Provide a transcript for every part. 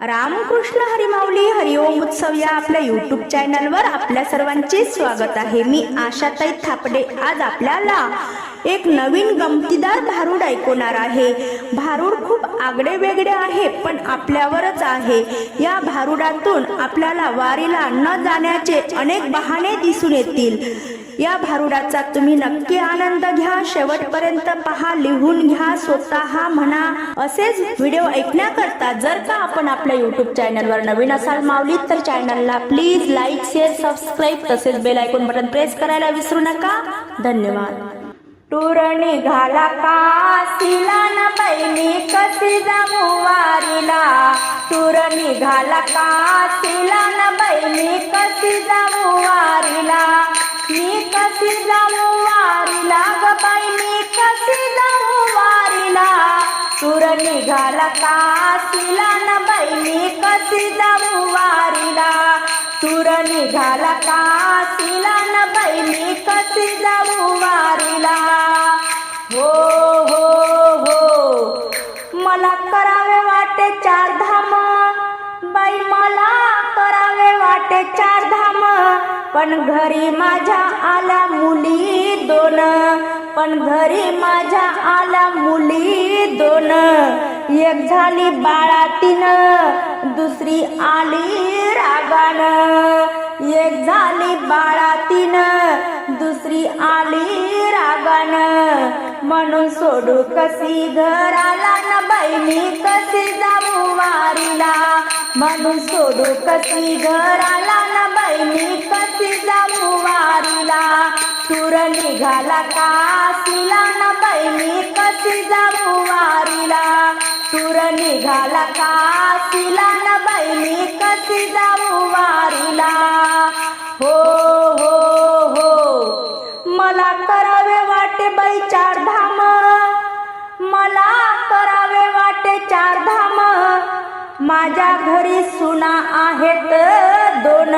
रामकृष्ण हरिमाऊली हरिओम उत्सव या आपल्या युट्यूब चॅनलवर आपल्या सर्वांचे स्वागत आहे. मी आशाताई थापडे. आज आपल्याला एक नवीन गमतीदार भारूड ऐकवणार आहे. भारूड खूप आगडे वेगळे आहे पण आपल्यावरच आहे. या भारुडातून आपल्याला वारीला न जाण्याचे अनेक बहाणे दिसून येतील. या भारुडाचा तुम्ही नक्की आनंद घ्या. शेवटपर्यंत पहा लिहून घ्या स्वतः म्हणा. असेच व्हिडिओ ऐकण्याकरता जर का आपण आपल्या युट्यूब चॅनलवर नवीन असाल माऊली तर चॅनलला प्लीज लाईक शेअर सबस्क्राईब तसेच बेल आयकॉन बटन प्रेस करायला विसरू नका. धन्यवाद. टूर निघाला काशीला न बहिणी कशी जाऊ वारीला? टूर निघाला काशीला न बहिणी कशी जाऊ वारीला? मी कशी जाऊ निघाला काशीला न बैनी कशी जाऊ वारीला? तुर निघाला काशीला न बहिणी कशी जाऊ वारीला? हो हो हो. मला करावे वाटे चार धाम. बाई मला करावे वाटे चार धाम. पण घरी माझ्या आल्या मुली दोन. पण घरी माझ्या आल्या मुली दोन. एक झाली बाळातीन दुसरी आली रागान. एक झाली बाळातीन दुसरी आली रागान. म्हणून सोडू कशी घराला न बहिणी कशी जाऊ वारीला. म्हणून सोडू कशी घराला न बहिणी कशी जाऊ वारीला. तुर निघाला काशीला न बहिणी कशी जाऊ सुर निघाला काशीला न बैली कशी जाऊ वारीला? हो हो हो. मला करावे वाटे बाई चार धाम. मला करावे वाटे चार धाम. माझ्या घरी सुना आहेत दोन.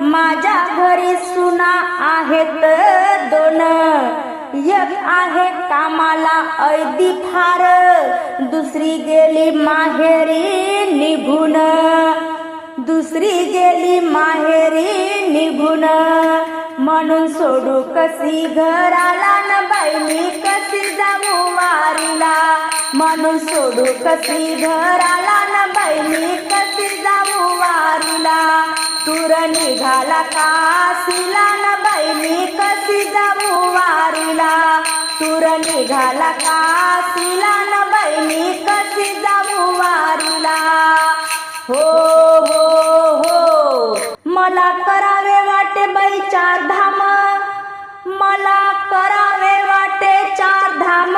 माझ्या घरी सुना आहेत दोन. एक आहे कामाला ऐदी फार. दुसरी गेली माहेरी निघून. दुसरी गेली माहेरी निघून. म्हणून सोडू कशी घराला न बहिणी कशी जाऊ वारीला. म्हणून सोडू कशी घराला न बहिणी निघाला काशीला न बहिणी कशी जाऊ वारीला? तुर निघाला काशीला न बहिणी कशी जाऊ वारीला? हो हो हो. मला करावे वाटे बाई चार धाम. मला करावे वाटे चार धाम.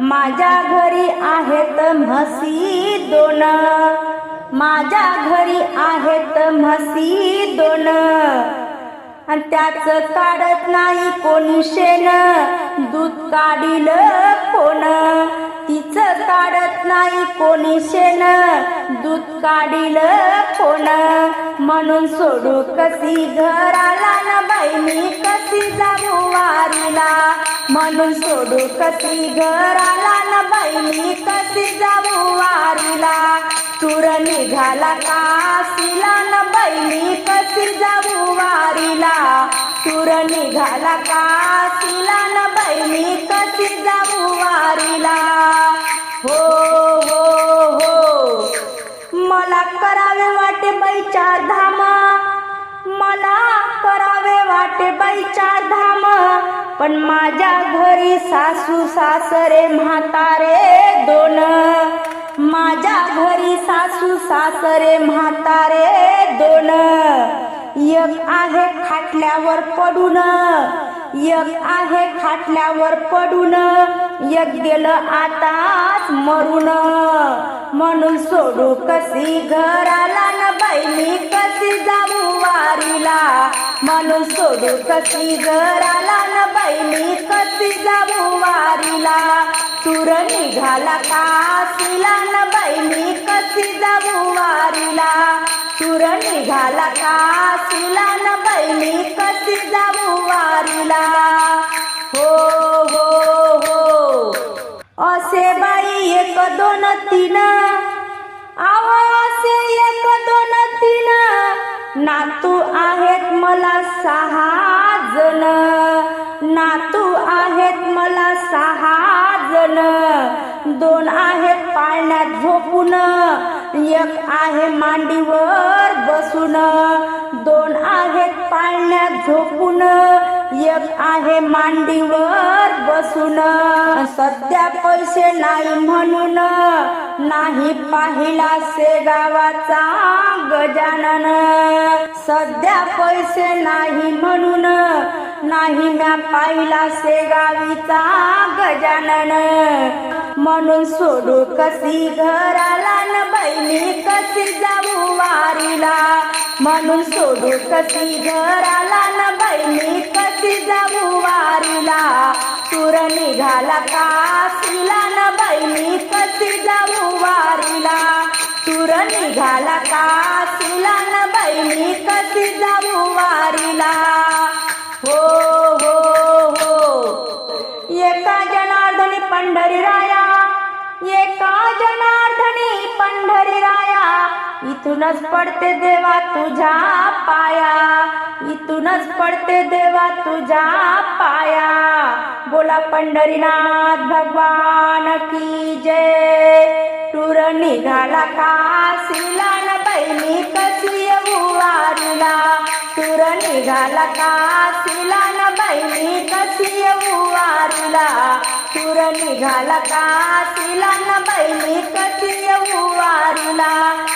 माझ्या घरी आहेत म्हशी दोन. माझ्या घरी आहेत म्हशी दोन. आणि त्याच काढत नाही कोणी शेण. दूध काढील कोण? तिचं काढत नाही कोणी शेण. दूध काढील कोण? म्हणून सोडू कशी घराला न बहिणी कशी म्हणून सोडू कशी घराला न बहिणी कशी जाऊ वारीला? तुर निघाला काशीला न बहिणी कशी जाऊ वारीला? तुर निघाला काशीला न बहिणी कशी जाऊ वारीला? हो हो हो. मला करावे वाटे बैचा धामा. मला करा वाटे बाई चार धाम. पण माझ्या घरी सासू सासरे म्हातारे दोन. माझ्या घरी सासू सासरे म्हातारे दोन. एक आहे खाटल्यावर पडून एक आहे खाटल्यावर पडून. एक गेलं आता मरून. म्हणून सोडू कशी घराला न बैली कशी जाऊ वारीला? म्हणून सोडू कशी घराला न बैली कशी जाऊ वारीला? तुर निघाला काशीला न बैली कशी जाऊ वारीला? तुर निघाला काशीला न बैली कशी जाऊ वारीला? तीन आवासे एक दोन तीन नातू आहेत मला सहा जण. नातू आहेत मला सहा जण. दोन आहेत पाळण्यात झोपून. एक आहे मांडीवर बसून. दोन आहेत पाळण्यात झोपून. एक आहे मांडीवर बसून. सध्या पैसे नाही म्हणून नाही पाहिला से गावाचा गजानन. सध्या पैसे नाही म्हणून नाही म्या पाहिला से गावीचा गजानन. म्हणून सोडू कशी घराला न बहिणी कशी जाऊ वारीला. म्हणून सोडू कशी घराला न बहिणी कशी जाऊ वारीला. तुर निघाला का झाला का? तुला न बहिणी कशी जाऊ वारीला? हो हो हो. एका जनार्दनी पंढरी राया एका जनार्दनी पंढरी राया. इथूनच पडते देवा तुझ्या पाया. इथूनच पडते देवा तुझ्या पाया. बोला पंढरीनाथ भगवान की जय. टूर निघाला काशीला न बहिणी कशी येऊ वारीला? टूर निघाला काशीला न बहिणी कशी येऊ वारीला? टूर निघाला काशीला न बहिणी कशी येऊ वारीला?